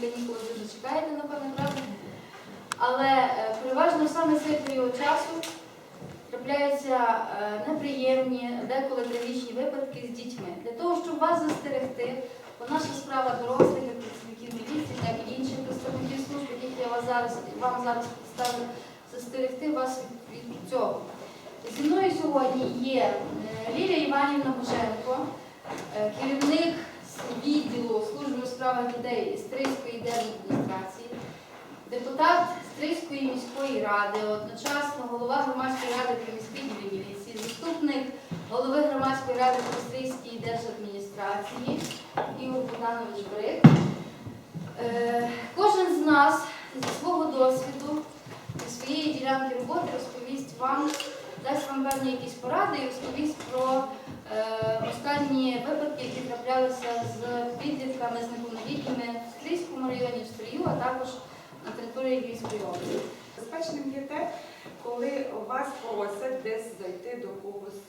канікули дуже чекаєте, напевно, правда? Але е, переважно саме цей період часу трапляються е, неприємні, деколи трагічні випадки з дітьми. Для того, щоб вас застерегти, бо наша справа дорослих, як працівників міліції, так і інших представників служб, яких я вас зараз, вам зараз представлю, застерегти вас від, цього. Зі мною сьогодні є е, Лілія Іванівна Боженко, керівник відділу справах дітей Стрийської держадміністрації, депутат Стрийської міської ради, одночасно голова громадської ради при міській міліції, заступник голови громадської ради при Стрийській держадміністрації Ігор Богданович Брик. Е, Кожен з нас зі свого досвіду, зі своєї ділянки роботи розповість вам, дасть вам певні якісь поради і розповість про останні випадки, які траплялися з підлітками, з неповнолітніми в Стрийському районі, в Стрию, а також на території Львівської області. Безпечним є те, коли вас просять десь зайти до когось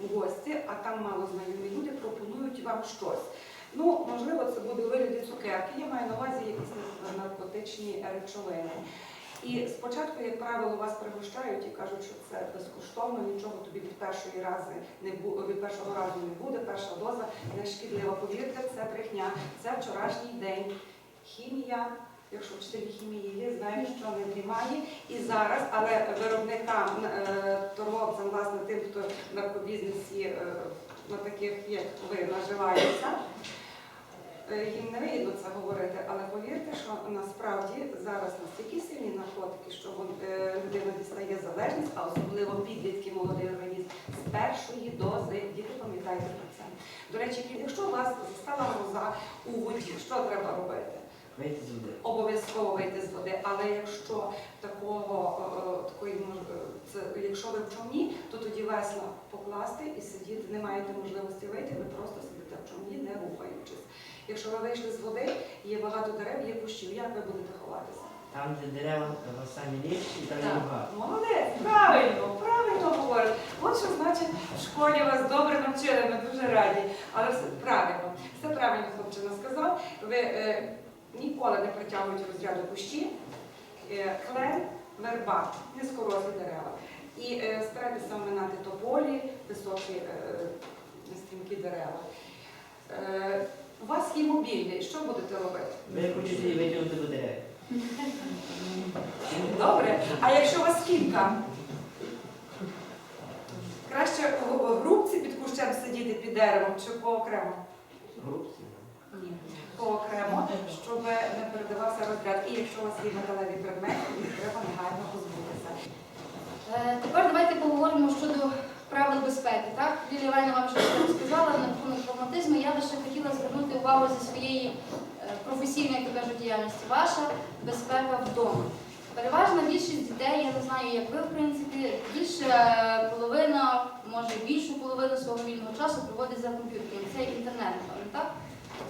в гості, а там мало знайомі люди пропонують вам щось. Ну, можливо, це буде вигляді цукерки. Я маю на увазі якісь наркотичні речовини. І спочатку, як правило, вас пригощають і кажуть, що це безкоштовно, нічого тобі від першої рази не від першого разу не буде, перша доза не шкідлива. Повірте, це брехня, це вчорашній день. Хімія, якщо вчителі хімії є, знають, що не приймає. І зараз, але виробникам, е, торговцям, власне, тим, хто в наркобізнесі е, на таких, як ви, наживається. Е, Їм не вигідно це говорити, але повірте, що зараз настільки сильні наркотики, що е, людина дістає залежність, а особливо підлітки, молодий організм, з першої дози. Діти пам'ятайте про це. До речі, якщо у вас застала гроза у воді, що треба робити? Вийти з води. Обов'язково вийти з води, але якщо такого е, такої е, це якщо ви в човні, то тоді весла покласти і сидіти. Не маєте можливості вийти, ви просто сидите в човні, не рухаючись. Якщо ви вийшли з води, є багато дерев, є кущів. Як ви будете ховатися? Там, де дерева самі ліпші, там є багато. Молодець, правильно, правильно говориш. От що значить в школі вас добре навчили, ми дуже раді. Але все правильно, все правильно хлопчина сказав. Ви е, ніколи не притягуєте розряду кущі, е, клен, верба, низькорослі дерева. І е, старайтеся оминати тополі, високі е, стрімкі дерева. Е, у вас є мобільний, що будете робити? Ви хочете її витягнути до. Добре. А якщо у вас кілька? Краще в групці під кущем сидіти під деревом чи поокремо? Групці. Ні. Поокремо, щоб не передавався розряд. І якщо у вас є металеві предмети, їх треба негайно позбутися. Е, Тепер давайте поговоримо щодо правил безпеки. Так, Лілія Іванівна вам вже все розказала на рахунок травматизму. Я би ще хотіла звернути увагу зі своєї е, професійної, як кажуть, діяльності. Ваша безпека вдома. Переважна більшість дітей, я не знаю, як ви, в принципі, більше е, половина, може більшу половину свого вільного часу проводить за комп'ютером. Це інтернет, так?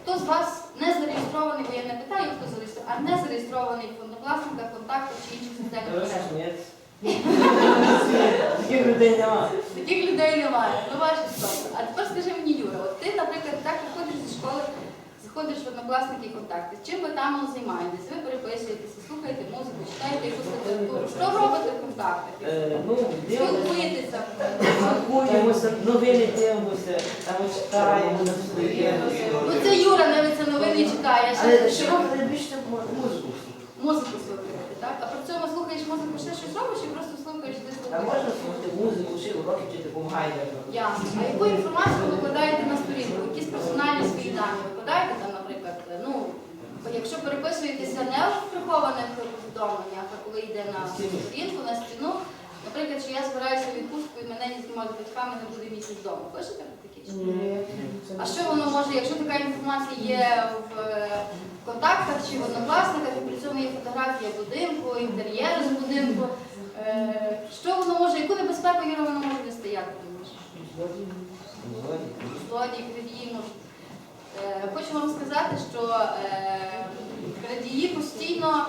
Хто з вас не зареєстрований, бо я не питаю, хто зареєстрований, а не зареєстрований в однокласниках, контактах чи інших соціальних мережах? Таких людей нема. Таких людей немає. Ну ваше що. А тепер скажи мені, Юра, от ти, наприклад, так виходиш зі школи, заходиш в однокласники контакти. Чим ви там займаєтесь? Ви переписуєтеся, слухаєте музику, читаєте якусь літературу. Що робите в контактах? Е, Ну. Спілкуєтеся. Спілкуємося, новини дивимося, там читаємо на своє. Ну це Юра навіть це новини читає. Але ще що робити більше музику музику слухаєте, так? А при цьому слухаєш музику, ще щось робиш і просто слухаєш? можна слухати музику, чи уроки вчити, допомагає. Ясно. А яку інформацію ви викладаєте на сторінку? Якісь персональні свої дані викладаєте там, наприклад, ну, якщо переписуєтеся не в прихованих повідомленнях, а коли йде на сторінку, на стіну, наприклад, що я збираюся в відпустку і мене не знімають з батьками, не буде місяць вдома. Пишете такі? чи? А що воно може, якщо така інформація є в е, контактах чи в однокласниках, і при цьому є фотографія будинку, інтер'єру з будинку, е, що воно може, небезпеку воно може нести, як ти думаєш? Злодії, крадії. Е, Хочу вам сказати, що е, крадії постійно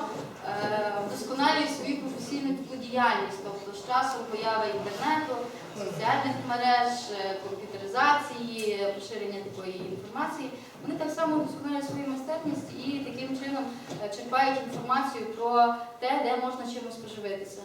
е, вдосконалюють свою професійну діяльність, тобто з часом появи інтернету, соціальних мереж, е, комп'ютеризації, поширення такої інформації, вони так само вдосконалюють свою майстерність і таким чином е, черпають інформацію про те, де можна чимось поживитися.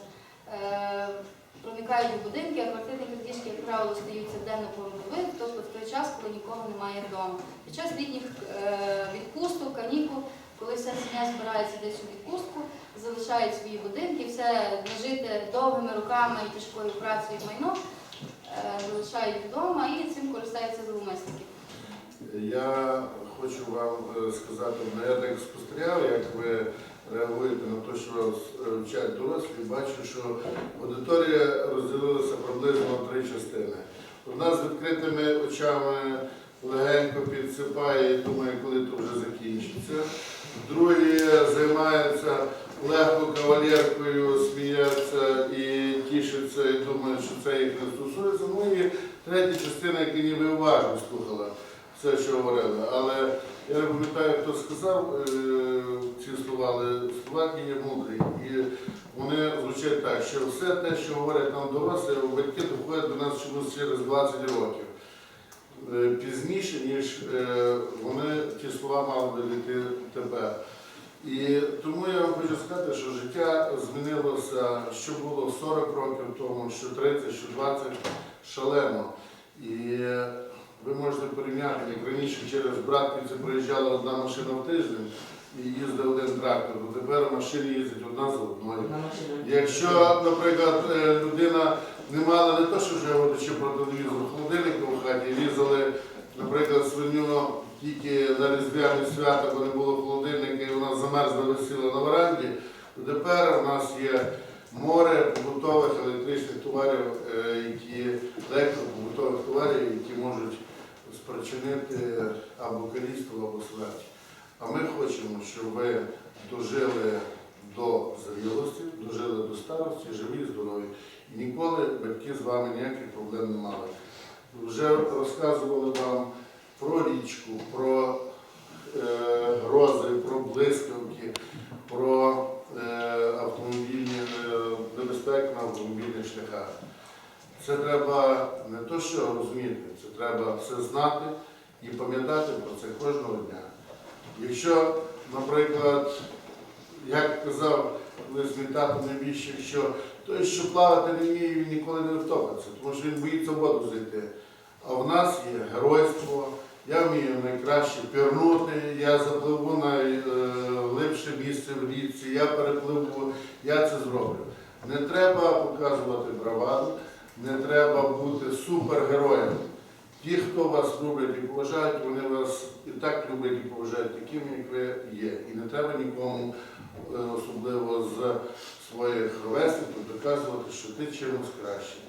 Проникають у будинки, а квартирні крадіжки, як правило, стаються пору тобто в той час, коли нікого немає вдома. Під час літніх е, відпусток, канікул, коли вся сім'я збирається десь у відпустку, залишають свої будинки, все нажите довгими руками і тяжкою працею майно, е, залишають вдома і цим користаються зловмисники. Я хочу вам е, сказати, ну, я так спостерігав, як ви реагуєте на те, що е, вчать дорослі, бачу, що аудиторія розділилася приблизно на три частини. Одна з відкритими очами легенько підсипає і думає, коли то вже закінчиться. Другі займаються легко кавалеркою, сміються і тішаться, і думають, що це їх не стосується. Ну і третя частина, яка ніби уважно слухала все, що говорили. Але я не пам'ятаю, хто сказав е, ці слова, але слова є мудрі. І вони звучать так, що все те, що говорять нам дорослі, батьки доходять до нас чомусь через 20 років. Е, Пізніше, ніж е, вони ті слова мали би дійти тепер. І тому я вам хочу сказати, що життя змінилося, що було 40 років тому, що 30, що 20, шалено. І ви можете порівняти, як раніше через Братківці проїжджала одна машина в тиждень і їздив один трактор, то тепер машини їздять одна за одною. Якщо, наприклад, е, людина не мала не то, що вже говорячи про телевізор, холодильника в хаті, різали, наприклад, свиню тільки на різдвяні свята, бо не було холодильника, і вона замерзла висіла на веранді, то тепер у нас є море побутових електричних товарів, е, які електропобутових товарів, які можуть спричинити або каліцтво, або смерть. А ми хочемо, щоб ви дожили до зрілості, дожили до старості, живі, здорові. І ніколи батьки з вами ніяких проблем не мали. Вже розказували вам про річку, про е, грози, про блискавки, про е, автомобільні е, небезпеки на автомобільних шляхах. Це треба не то, що розуміти, це треба все знати і пам'ятати про це кожного дня. Якщо, наприклад, як казав колись тато найбільше, що той, що плавати не вміє, він ніколи не втопиться, тому що він боїться воду зайти. А в нас є геройство, я вмію найкраще пірнути, я запливу найглибше місце в річці, я перепливу, я це зроблю. Не треба показувати браваду, не треба бути супергероєм. Ті, хто вас люблять і поважають, вони вас і так люблять і поважають такими, як ви є. І не треба нікому, е, особливо з своїх ровесників, доказувати, що ти чимось кращий.